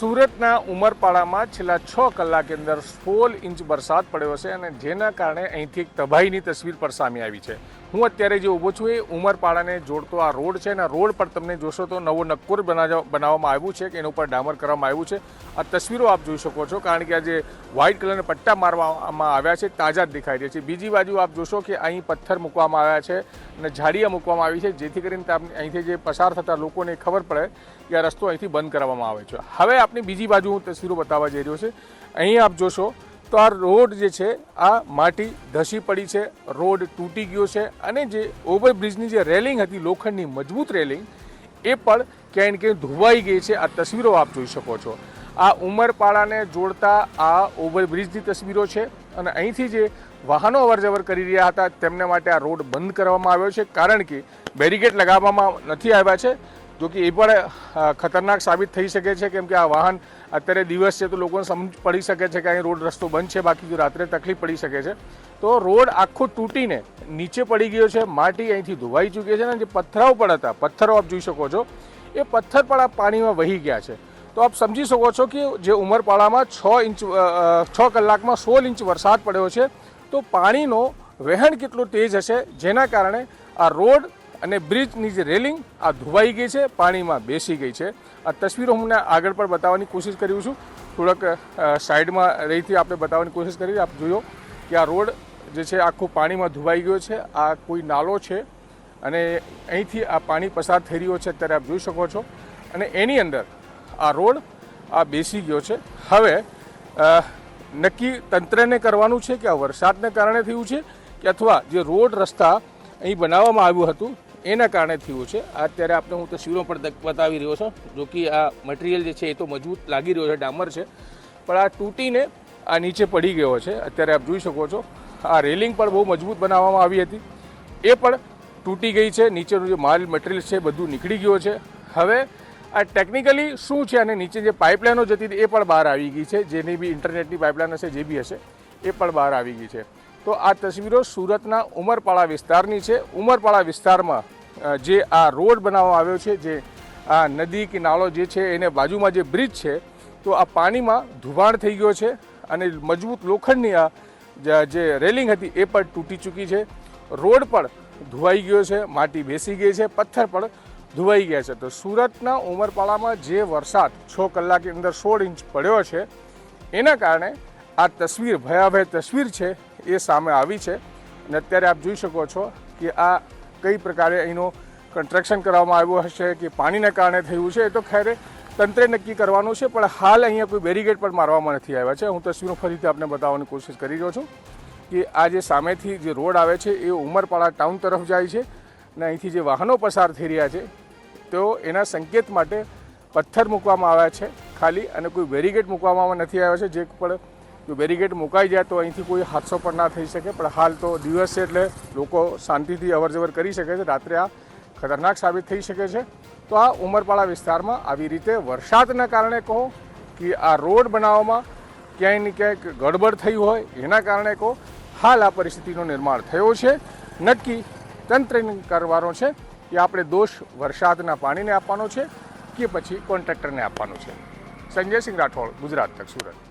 સુરતના ઉમરપાડામાં છેલ્લા છ કલાકની અંદર સોળ ઇંચ વરસાદ પડ્યો છે અને જેના કારણે અહીંથી એક તબાહીની તસવીર પર સામે આવી છે. હું અત્યારે જે ઊભો છું એ ઉમરપાડાને જોડતો આ રોડ છે અને રોડ પર તમને જોશો તો નવો નક્કોર બનાવ- બનાવવામાં આવ્યું છે કે એના ઉપર ડામર કરવામાં આવ્યું છે. આ તસવીરો આપ જોઈ શકો છો કારણ કે આ જે વ્હાઇટ કલરના પટ્ટા મારવામાં આવ્યા છે, તાજા જ દેખાઈ રહ્યા છે. બીજી બાજુ આપ જોશો કે અહીં પથ્થર મૂકવામાં આવ્યા છે અને ઝાડિયા મૂકવામાં આવી છે, જેથી કરીને અહીંથી જે પસાર થતા લોકોને ખબર પડે કે આ રસ્તો અહીંથી બંધ કરવામાં આવે છે. હવે આપની બીજી બાજુ હું તસવીરો બતાવવા જઈ રહ્યો છે. અહીં આપ જોશો તો આ રોડ જે છે, આ માટી ધસી પડી છે, રોડ તૂટી ગયો છે અને જે ઓવરબ્રિજની જે રેલિંગ હતી, લોખંડની મજબૂત રેલિંગ, એ પણ ક્યાંય ક્યાંય ધોવાઈ ગઈ છે. આ તસવીરો આપ જોઈ શકો છો. આ ઉમરપાડાને જોડતા આ ઓવરબ્રિજની તસવીરો છે અને અહીંથી જે વાહનો અવરજવર કરી રહ્યા હતા, તેમને માટે આ રોડ બંધ કરવામાં આવ્યો છે. કારણ કે બેરિકેડ લગાવવામાં નથી આવ્યા છે. જો કે એ પણ ખતરનાક સાબિત થઈ શકે છે, કેમ કે આ વાહન અત્યારે દિવસ છે તો લોકોને સમજ પડી શકે છે કે અહીં રોડ રસ્તો બંધ છે, બાકી જો રાત્રે તકલીફ પડી શકે છે. તો રોડ આખો તૂટીને નીચે પડી ગયો છે, માટી અહીંથી ધોવાઈ ચૂકી છે અને જે પથ્થરાઓ પણ હતા, પથ્થરો આપ જોઈ શકો છો, એ પથ્થર પણ આ પાણીમાં વહી ગયા છે. તો આપ સમજી શકો છો કે જે ઉમરપાડામાં છ ઇંચ છ કલાકમાં સોળ ઇંચ વરસાદ પડ્યો છે, તો પાણીનો વહેણ કેટલો તેજ હશે, જેના કારણે આ રોડ અને બ્રિજની જે રેલિંગ આ ધોવાઈ ગઈ છે, પાણીમાં બેસી ગઈ છે. આ તસવીરો હું આગળ પણ બતાવવાની કોશિશ કર્યું છું. થોડાક સાઈડમાં રહીથી આપણે બતાવવાની કોશિશ કરી. આપ જોયો કે આ રોડ જે છે, આખું પાણીમાં ધોવાઈ ગયો છે. આ કોઈ નાલો છે અને અહીંથી આ પાણી પસાર થઈ રહ્યો છે અત્યારે આપ જોઈ શકો છો. અને એની અંદર આ રોડ આ બેસી ગયો છે. હવે નક્કી તંત્રને કરવાનું છે કે આ વરસાદને કારણે થયું છે કે અથવા જે રોડ રસ્તા અહીં બનાવવામાં આવ્યું હતું એના કારણે થયું છે. અત્યારે આપણે હું તસવીરો પણ બતાવી રહ્યો છું. જો કે આ મટીરિયલ જે છે એ તો મજબૂત લાગી રહ્યો છે, ડામર છે. પણ આ તૂટીને આ નીચે પડી ગયો છે. અત્યારે આપ જોઈ શકો છો. આ રેલિંગ પણ બહુ મજબૂત બનાવવામાં આવી હતી. એ પણ તૂટી ગઈ છે. નીચેનું જે માલ મટીરિયલ છે બધું નીકળી ગયો છે. હવે આ ટેકનિકલી શું છે અને નીચે જે પાઇપલાઇનો જતી હતી એ પણ બહાર આવી ગઈ છે. જેની બી ઇન્ટરનેટની પાઇપલાઇન હશે, જે બી હશે, એ પણ બહાર આવી ગઈ છે. તો આ તસવીરો સુરતના ઉમરપાડા વિસ્તારની છે. ઉમરપાડા વિસ્તારમાં જે આ રોડ બનાવવામાં આવ્યો છે, જે આ નદી કે નાળો જે છે, એને બાજુમાં જે બ્રિજ છે, તો આ પાણીમાં ધુવાણ થઈ ગયો છે અને મજબૂત લોખંડની આ જે- રેલિંગ હતી એ પણ તૂટી ચૂકી છે. રોડ પણ ધોવાઈ ગયો છે, માટી બેસી ગઈ છે, પથ્થર પણ ધોવાઈ ગયા છે. તો સુરતના ઉમરપાડામાં જે વરસાદ છ કલાકની અંદર સોળ ઇંચ પડ્યો છે, એના કારણે આ તસવીર ભયાભય તસવીર છે એ સામે આવી છે. અને અત્યારે આપ જોઈ શકો છો કે આ કઈ પ્રકારે અહીંનું કન્સ્ટ્રક્શન કરવામાં આવ્યું હશે કે પાણીના કારણે થયું છે. એ તો ખેરે તંત્રે નક્કી કરવાનું છે, પણ હાલ અહીંયા કોઈ બેરીગેડ પણ મારવામાં નથી આવ્યા છે. હું તસવીરો ફરીથી આપને બતાવવાની કોશિશ કરી રહ્યો છું કે આ જે સામેથી જે રોડ આવે છે, એ ઉમરપાડા ટાઉન તરફ જાય છે અને અહીંથી જે વાહનો પસાર થઈ રહ્યા છે તો એના સંકેત માટે પથ્થર મૂકવામાં આવ્યા છે ખાલી અને કોઈ બેરીગેટ મૂકવામાં નથી આવ્યા છે. જે પણ જો બેરિકેડ મુકાઈ જાય તો અહીંથી કોઈ હાદસો પણ ના થઈ શકે. પણ હાલ તો દિવસ છે એટલે લોકો શાંતિથી અવરજવર કરી શકે છે. રાત્રે આ ખતરનાક સાબિત થઈ શકે છે. તો આ ઉમરપાડા વિસ્તારમાં આવી રીતે વરસાદના કારણે કહો કે આ રોડ બનાવવામાં ક્યાંય ને ક્યાંક ગડબડ થઈ હોય, એના કારણે કહો હાલ આ પરિસ્થિતિનું નિર્માણ થયો છે. નક્કી તંત્રની કરવાનો છે કે આપણે દોષ વરસાદના પાણીને આપવાનો છે કે પછી કોન્ટ્રાક્ટરને આપવાનો છે. સંજયસિંહ રાઠોડ, ગુજરાત તક સુરત.